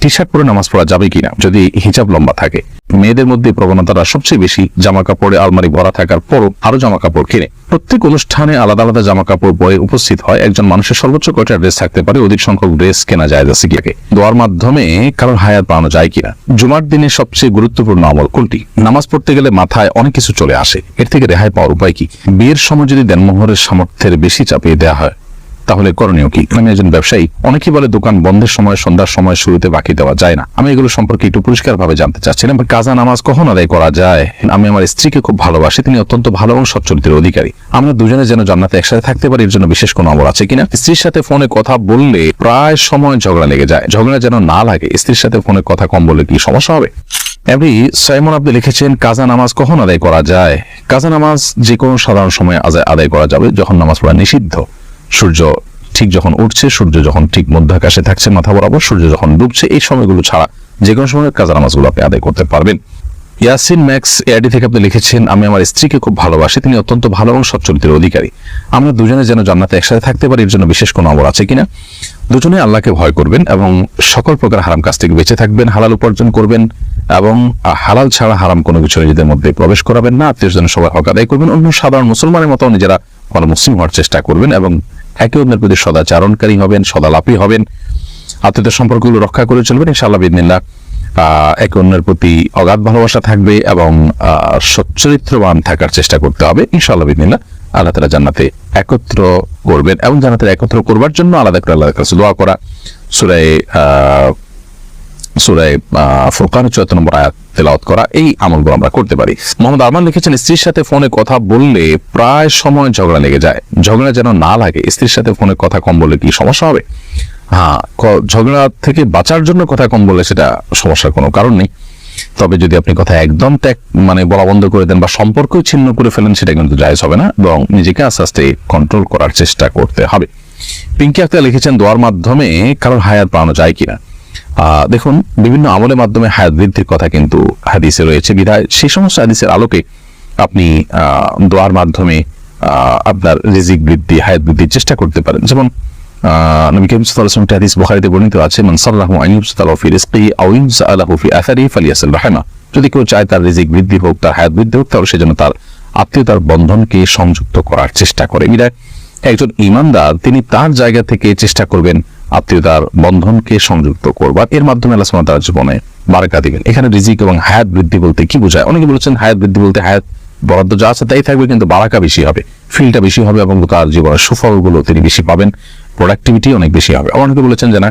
T shirt পরে নামাজ পড়া যাবে কিনা? যদি হিজাব লম্বা থাকে। মেয়েদের মধ্যে প্রবণতাটা সবচেয়ে বেশি জামা কাপড়ে আলমারি ভরা থাকার পরও আরও জামা কাপড় কিনে। প্রত্যেক অনুষ্ঠানে আলাদা আলাদা জামা কাপড় পরে উপস্থিত হয় একজন মানুষের সর্বোচ্চ কয়টা ড্রেস থাকতে পারে, অধিক সংখ্যক ড্রেস কেনা যায় যাচ্ছে গিয়াকে দোয়ার মাধ্যমে কারোর হায়াত বাড়ানো যায় কিনা? জুমার দিনে সবচেয়ে গুরুত্বপূর্ণ আমল কোনটি? নামাজ পড়তে গেলে মাথায় অনেক কিছু চলে আসে। এর থেকে রেহাই পাওয়ার উপায় কি? বিয়ের সময় যদি দেনমোহরের সামর্থ্যের বেশি চাপিয়ে দেওয়া হয় তাহলে করণীয় কি? আমি একজন ব্যবসায়ী, অনেকেই বলে দোকান বন্ধের সময়, সন্ধ্যার সময় শুরুতে বাকি দেওয়া যায় না। আমি এগুলো সম্পর্কে একটু পরিষ্কার ভাবে জানতে চাচ্ছিলাম কাজা নামাজ কখন আদায় করা যায়? আমি আমার স্ত্রীকে খুব ভালোবাসি, তিনি অত্যন্ত ভালো এবং সচ্চরিত্রের অধিকারী। আমরা দুজনে যেন জান্নাতে একসাথে থাকতে পারি, এর জন্য বিশেষ কোনো আমল আছে কিনা? স্ত্রীর সাথে ফোনে কথা বললে প্রায় সময় ঝগড়া লেগে যায়। ঝগড়া যেন না লাগে, স্ত্রীর সাথে ফোনে কথা কম বললে কি সমস্যা হবে? এমনি সাইমন আপনি লিখেছেন, কাজা নামাজ কখন আদায় করা যায়? কাজা নামাজ যে কোনো সাধারণ সময় আদায় করা যাবে, যখন নামাজ পড়া নিষিদ্ধ। সূর্য ঠিক যখন উঠছে, সূর্য যখন ঠিক মধ্যাকাশে থাকছে, মাথা বরাবর সূর্য যখন ডুবছে, এই সময়গুলো ছাড়া যে কোনো সময় কাজা নামাজগুলো আপনি আদায় করতে পারবেন। ইয়াসিন ম্যাক্স এআইডি থেকে আপনি লিখেছেন, আমি আমার স্ত্রীকে খুব ভালোবাসি, তিনি অত্যন্ত ভালো এবং সচ্চরিত্রের অধিকারী। আমরা দুজনে যেন জান্নাতে একসাথে থাকতে পারি, এর জন্য বিশেষ কোনো আমল আছে কিনা? দুজনে আল্লাহকে ভয় করবেন এবং সকল প্রকার হারাম কাজ থেকে বেঁচে থাকবেন, হালাল উপার্জন করবেন এবং হালাল ছাড়া হারাম কোনো কিছু নিজেদের মধ্যে প্রবেশ করাবেন না। আত্মীয় স্বজন সবাই হক আদায় করবেন। অন্য সাধারণ মুসলমানের মতো নিজেরা কোনো মুসলিম হওয়ার চেষ্টা করবেন এবং একে অন্যের প্রতি সদাচারণকারী হবেন, সদালাপী হবেন। আত্মীয়তার সম্পর্কগুলো রক্ষা করে চলবেন, ইনশাআল্লাহ বিদিনিল্লাহ একে অন্যের প্রতি অগাধ ভালোবাসা থাকবে এবং সচ্চরিত্রবান থাকার চেষ্টা করতে হবে, ইনশাআল্লাহ বিদিনিল্লাহ আল্লাহ তালা জান্নাতে একত্র করবেন এবং জান্নাতের একত্র করবার জন্য আলাদা করে আলাদা কাছে দোয়া করা। সুরায় সুরায় ফুরকানের চুয়াত্তর নম্বর আয়াত তেলাওয়াত করা এই আমলগুলো আমরা করতে পারি। মোহাম্মদ আরমান লিখেছেন, স্ত্রীর সাথে ফোনে কথা বললে প্রায় সময় ঝগড়া লেগে যায়। ঝগড়া যেন না লাগে, স্ত্রীর সাথে ফোনে কথা কম বললে কি সমস্যা হবে? হ্যাঁ ঝগড়া থেকে বাঁচার জন্য কথা কম বললে সেটা সমস্যার কোনো কারণ নেই। তবে যদি আপনি কথা একদম ত্যাগ মানে বলা বন্ধ করে দেন বা সম্পর্ক ছিন্ন করে ফেলেন, সেটা কিন্তু জায়জ হবে না এবং নিজেকে আস্তে আস্তে কন্ট্রোল করার চেষ্টা করতে হবে। পিঙ্কি আক্তার লিখেছেন, দোয়ার মাধ্যমে কারোর হায়াত পাওয়ানো যায় কিনা? দেখুন, বিভিন্ন আমলের মাধ্যমে হায়াত বৃদ্ধির কথা কিন্তু হাদিসে রয়েছে। বিধায় সেই সমস্ত হাদিসের আলোকে আপনি দোয়ার মাধ্যমে আপনার রিজিক বৃদ্ধি, হায়াত বৃদ্ধির চেষ্টা করতে পারেন। যেমন নবী করিম সাল্লাল্লাহু আলাইহি হাদিস বুখারীতে আছে, মান সাল্লাহু আন ইউসতালাহু ফি রিজকি আও ইউসআলাহু ফি আথারি ফালিয়াসিল রাহিমা যদি কেউ চায় তার রিজিক বৃদ্ধি হোক, তার হায়াত বৃদ্ধি হোক, তাহলে সেজন্য তার আত্মীয়তার বন্ধনকে সংযুক্ত করার চেষ্টা করে। বিধায় একজন ইমানদার তিনি তার জায়গা থেকে চেষ্টা করবেন আত্মীয়তার বন্ধনকে সংযুক্ত করবার। এর মাধ্যমে আল্লাহ তাআলা জীবনে বারাকা দিবেন। এখানে রিজিক এবং হায়াত বৃদ্ধি বলতে কি বোঝায়? অনেকে বলেছেন হায়াত বৃদ্ধি বলতে হায়াত বরাদ্দ যা আছে তাই থাকবে, কিন্তু বারাকা বেশি হবে ফিলটা বেশি হবে এবং তার জীবনের সুফলগুলো তিনি বেশি পাবেন প্রোডাক্টিভিটি অনেক বেশি হবে। অনেকে বলেছেন যে না,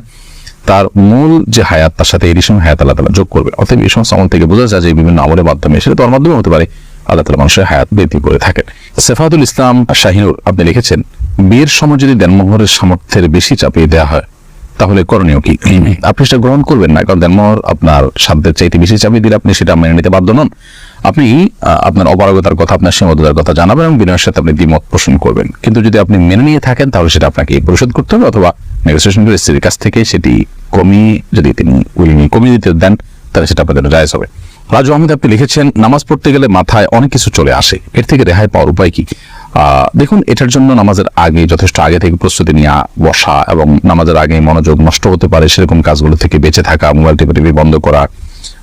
তার মূল যে হায়াত তার সাথে সময় হায়াত আল্লাহ যোগ করবে। অতএব এই সমস্ত আমল থেকে বোঝা যায় যে বিভিন্ন আমলের মাধ্যমে সেটা তার মাধ্যমে হতে পারে। আল্লাহ তালা মানুষের হায়াত বৃদ্ধি করে থাকেন। সেফাতুল ইসলাম শাহিনুর আপনি লিখেছেন বিয়ের সময় যদি দেনমোহরের সামর্থ্যের বেশি চাপিয়ে দেওয়া হয়, তাহলে করণীয় কি? আপনি সেটা গ্রহণ করবেন না, কারণ দেনমোহর আপনার সাধ্যের চাইতে বেশি চাপিয়ে দিলে আপনি সেটা মেনে নিতে বাধ্য নন। আপনি আপনার অপারগতার কথা, আপনার সীমাবদ্ধতার কথা জানাবেন এবং বিনয়ের সাথে আপনি দ্বিমত পোষণ করবেন। কিন্তু যদি আপনি মেনে নিয়ে থাকেন, তাহলে সেটা আপনাকে পরিশোধ করতে হবে অথবা নেগোসিয়েশন করে স্ত্রীর কাছ থেকে সেটি কমিয়ে যদি তিনি উইলিং কমিয়ে দিতে দেন, তাহলে সেটা আপনাদের জন্য হবে। রাজু আহমেদ, আপনি লিখেছেন, নামাজ পড়তে গেলে মাথায় অনেক কিছু চলে আসে। এর থেকে রেহাই পাওয়ার উপায় কি? দেখুন, এটার জন্য নামাজের আগে যথেষ্ট আগে থেকে প্রস্তুতি নেওয়া, বসা এবং নামাজের আগে মনোযোগ নষ্ট হতে পারে সেরকম কাজগুলো থেকে বেঁচে থাকা, মোবাইল টিপে টিপে বন্ধ করা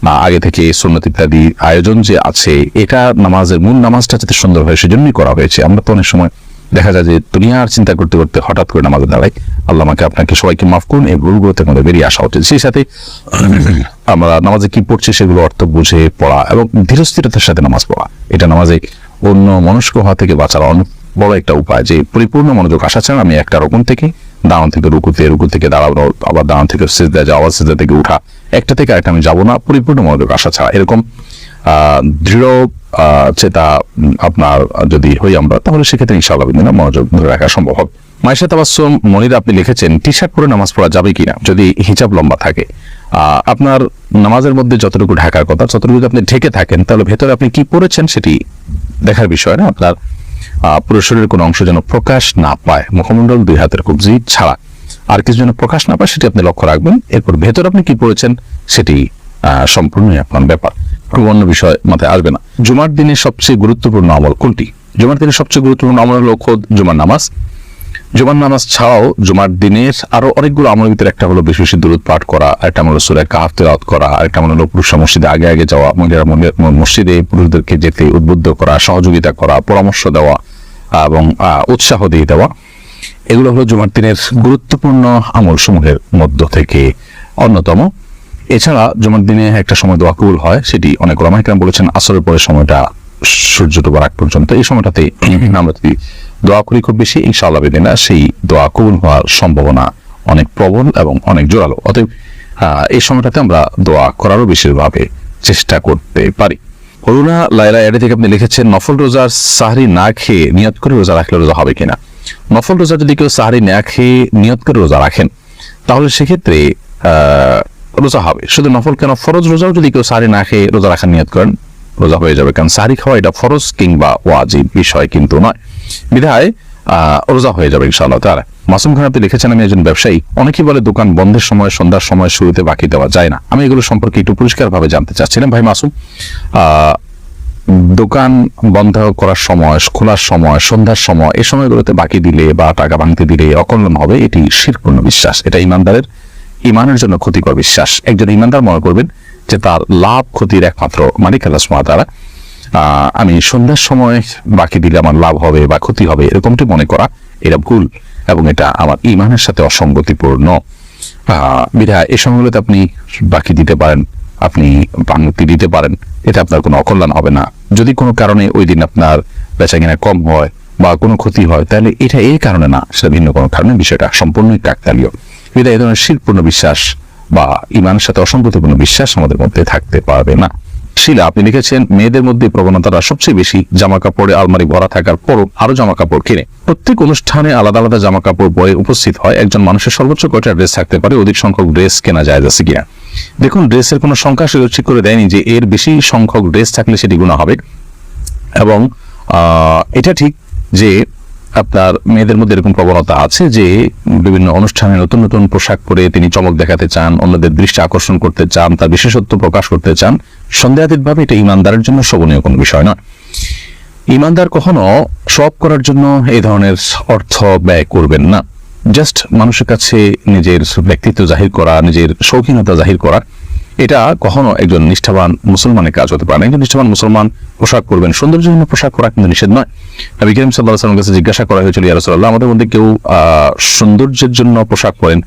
না আগে থেকে সুন্নত ইত্যাদি আয়োজন যে আছে, এটা নামাজের মূল নামাজটা যাতে সুন্দর হয় সেজন্যই করা হয়েছে। আমরা তো অনেক সময় দেখা যায় যে দুনিয়ার চিন্তা করতে করতে হঠাৎ করে নামাজে দাঁড়াই আল্লাহ আমাকে, আপনাকে সবাইকে মাফ করুন, এই ভুলগুলো থেকে আমাদের বেরিয়ে আসা উচিত। সেই সাথে আমরা নামাজে কি পড়ছি সেগুলো অর্থ বুঝে পড়া এবং ধীরস্থিরতার সাথে নামাজ পড়া। এটা নামাজে অন্য মনস্ক হওয়া থেকে বাঁচার অনেক বড় একটা উপায় যে পরিপূর্ণ মনোযোগ আসা ছাড়া আমি একটা রকম থেকে দাঁড়ান থেকে রুকুতে রুকু থেকে দাঁড়ানো, আবার দাঁড়ান থেকে সিজদা যাওয়া সিজদা থেকে উঠা, একটা থেকে আরেকটা আমি যাব না, পরিপূর্ণ মনোযোগ আসা ছাড়া। এরকম দৃঢ় চেতা আপনার যদি হই আমরা, তাহলে সেক্ষেত্রে ইনশাআল্লাহ বিদিনা মনোযোগ ধরে রাখা সম্ভব হবে। মাইশা তাবাসুম মনির আপনি লিখেছেন টি শার্ট পরে নামাজ পড়া যাবে কিনা? যদি হিজাব লম্বা থাকে আপনার নামাজের মধ্যে যতটুকু ঢাকার কথা ততটুকু যদি আপনি ঢেকে থাকেন, তাহলে ভেতরে আপনি কি পড়েছেন সেটি দেখার বিষয় না। আপনার পুরো শরীরের কোনো অংশ যেন প্রকাশ না পায়। মুখমণ্ডল দুই হাতের কবজি ছাড়া আর কিছু যেন প্রকাশ না পায়, সেটি আপনি লক্ষ্য রাখবেন। এরপর ভেতর আপনি কি পড়েছেন সেটি সম্পূর্ণই আপনার ব্যাপার। খুব অন্য বিষয় মাথায় আসবে না। জুমার দিনে সবচেয়ে গুরুত্বপূর্ণ আমল কোনটি? জুমার দিনে সবচেয়ে গুরুত্বপূর্ণ আমল হলো খোদ জুমার নামাজ। জুমার নামাজ ছাড়াও জুমার দিনের আরও অনেকগুলো আমলের ভিতরে একটা হলো বেশি বেশি দূরত পাঠ করা একটা হলো সুরায় কাহাফ তেলাওয়াত করা, আরেকটা হলো পুরুষরা মসজিদে আগে আগে যাওয়া, মহিলারা মহিলা- মসজিদে পুরুষদেরকে যেতে উদ্বুদ্ধ করা, সহযোগিতা করা, পরামর্শ দেওয়া এবং উৎসাহ দিয়ে দেওয়া। এগুলো হলো জুমার দিনের গুরুত্বপূর্ণ আমল সমূহের মধ্য থেকে অন্যতম। এছাড়া জুমার দিনে একটা সময় দোয়া কবুল হয়, সেটি অনেক রমাইকরাম বলেছেন, আসরের পরে সময়টা সূর্য ডোবার আগ পর্যন্ত। এই সময়টাতে আমরা যদি দোয়া করি খুব বেশি, ইনশাআল্লাহ বেদিনা সেই দোয়া কবুল হওয়ার সম্ভাবনা অনেক প্রবল এবং অনেক জোরালো। অতএব এই সময়টাতে আমরা দোয়া করারও বেশিরভাবে চেষ্টা করতে পারি। করুণা লাইলা এডে থেকে আপনি লিখেছেন, নফল রোজার সাহারি না খেয়ে নিয়ত করে রোজা রাখলে রোজা হবে কিনা? নফল রোজা যদি কেউ সাহারি না খেয়ে নিয়ত করে রোজা রাখেন, তাহলে সেক্ষেত্রে রোজা হবে। শুধু নফল কেন, ফরজ রোজাও যদি কেউ সাহারি না খেয়ে রোজা রাখার নিয়ত করেন রোজা হয়ে যাবে। কারণ সাহারি খাওয়া এটা ফরজ কিংবা ওয়াজিব বিষয় কিন্তু নয়। বিধায় রোজা হয়ে যাবে ইনশাআল্লাহ তারা মাসুম খান আপনি লিখেছেন আমি একজন ব্যবসায়ী। অনেকেই বলে দোকান বন্ধের সময়, সন্ধ্যার সময় শুরুতে বাকি দেওয়া যায় না। আমি এগুলো সম্পর্কে একটু পরিষ্কারভাবে জানতে চাচ্ছিলাম। ভাই মাসুম দোকান বন্ধ করার সময়, খোলার সময়, সন্ধ্যার সময়, এই সময়গুলোতে বাকি দিলে বা টাকা ভাঙতে দিলে অকল্যাণ হবে, এটি শিরপূর্ণ বিশ্বাস। এটা ইমানদারের, ইমানের জন্য ক্ষতিকর বিশ্বাস। একজন ইমানদার মনে করবেন যে তার লাভ ক্ষতির একমাত্র সুবহানাহু ওয়া তাআলা। আহ, আমি সন্ধ্যার সময় বাকি দিলে আমার লাভ হবে বা ক্ষতি হবে এরকমটি মনে করা এটা ভুল এবং এটা আমার ইমানের সাথে অসঙ্গতিপূর্ণ। বিধায় এই সময়গুলোতে আপনি বাকি দিতে পারেন আপনি ভাঙতি দিতে পারেন এটা আপনার কোনো অকল্যাণ হবে না। যদি কোনো কারণে ওই দিন আপনার বেচা কিনা কম হয় বা কোনো ক্ষতি হয় তাহলে এটা এই কারণে না সেটা ভিন্ন কোনো কারণে বিষয়টা সম্পূর্ণই কাকতালীয়। বিধায় এই ধরনের শিল্পূর্ণ বিশ্বাস বা ইমানের সাথে অসঙ্গতিপূর্ণ বিশ্বাস আমাদের মধ্যে থাকতে পারবে না। শিলা, আপনি লিখেছেন, মেয়েদের মধ্যে প্রবণতাটা সবচেয়ে বেশি জামা কাপড়ে আলমারি ভরা থাকার পরও আরও জামা কাপড় কিনে। প্রত্যেক অনুষ্ঠানে আলাদা আলাদা জামা কাপড় পরে উপস্থিত হয়। একজন মানুষের সর্বোচ্চ কয়টা ড্রেস থাকতে পারে? অধিক সংখ্যক ড্রেস কেনা যায় যাচ্ছে কিনা? দেখুন, ড্রেসের কোনো সংখ্যা সেগুলো ঠিক করে দেয়নি যে এর বেশি সংখ্যক ড্রেস থাকলে সেটি গুণা হবে। এবং এটা ঠিক যে আপনার মেয়েদের মধ্যে এরকম প্রবণতা আছে যে বিভিন্ন অনুষ্ঠানে নতুন নতুন পোশাক পরে তিনি চমক দেখাতে চান, অন্যদের দৃষ্টি আকর্ষণ করতে চান, তার বিশেষত্ব প্রকাশ করতে চান? সন্দেহাতীতভাবে এটা ইমানদারের জন্য শোভনীয় কোনো বিষয় নয়। ইমানদার কখনো সব করার জন্য এই ধরনের অর্থ ব্যয় করবেন না। জাস্ট মানুষের কাছে নিজের ব্যক্তিত্ব জাহির করা, নিজের শৌখিনতা জাহির করা এটা কখনো একজন নিষ্ঠাবান মুসলমানের কাজ হতে পারে একজন নিষ্ঠাবান মুসলমান পোশাক করবেন সৌন্দর্যের জন্য পোশাক করা কিন্তু নিষেধ নয়। নবী করিম সাল্লাহ সাল্লামের কাছে জিজ্ঞাসা করা হয়েছিল, ইয়া রাসূলুল্লাহ, আমাদের মধ্যে কেউ সৌন্দর্যের জন্য পোশাক পরেন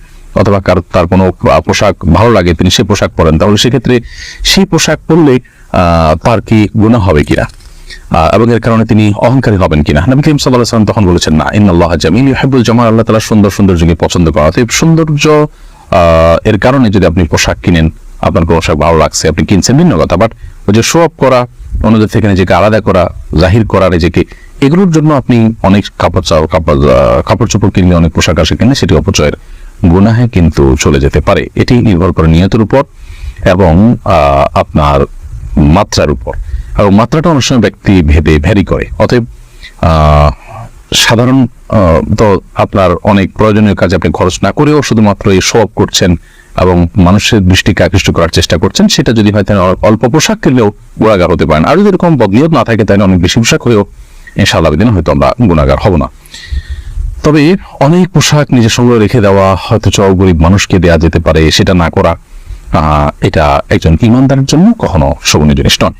অথবা কার, তার কোনো পোশাক ভালো লাগে, তিনি সে পোশাক পরেন, তাহলে সেক্ষেত্রে সেই পোশাক পরলে তার কি গুণা হবে কিনা? এবং এর কারণে তিনি অহংকারী হবেন কিনা? নবী করিম সাল্লাহ সাল্লাম তখন বলেছেন, না, ইন্নাল্লাহ জামিল, ইউহিব্বুল জামাল আল্লাহ তালা সুন্দর সৌন্দর্যকে পছন্দ করা অতএব সৌন্দর্য এর কারণে যদি আপনি পোশাক কিনেন আপনার পোশাক ভালো লাগছে, আপনি কিনছেন, ভিন্ন কথা। বাট ওই যে শো অফ করা, অন্যদের থেকে নিজেকে আলাদা করা, জাহির করা, নিজেকে, এগুলোর জন্য আপনি অনেক কাপড় চাও কাপড় কাপড় চোপড় কিনলে, অনেক পোশাক আসে কিনে সেটি অপচয়ের গুনাহে কিন্তু চলে যেতে পারে। এটি নির্ভর করে নিয়তের উপর এবং আপনার মাত্রার উপর। এবং মাত্রাটা অনেক সময় ব্যক্তি ভেদে ভ্যারি করে। অতএব সাধারণ তো আপনার অনেক প্রয়োজনীয় কাজে আপনি খরচ না করেও শুধুমাত্র এই শো করছেন এবং মানুষের দৃষ্টিকে আকৃষ্ট করার চেষ্টা করছেন, সেটা যদি হয় তাহলে অল্প পোশাক কিনলেও গুণাগার হতে পারেন। আর যদি এরকম বদলিয়ত না থাকে তাহলে অনেক বেশি পোশাক হয়েও ইনশাআল্লাহ হয়তো আমরা গুণাগার হব না। তবে অনেক পোশাক নিজের সঙ্গে রেখে দেওয়া হয়তো চ গরিব মানুষকে দেওয়া যেতে পারে, সেটা না করা এটা একজন ইমানদারের জন্য কখনো শোভনীয় জিনিস নয়।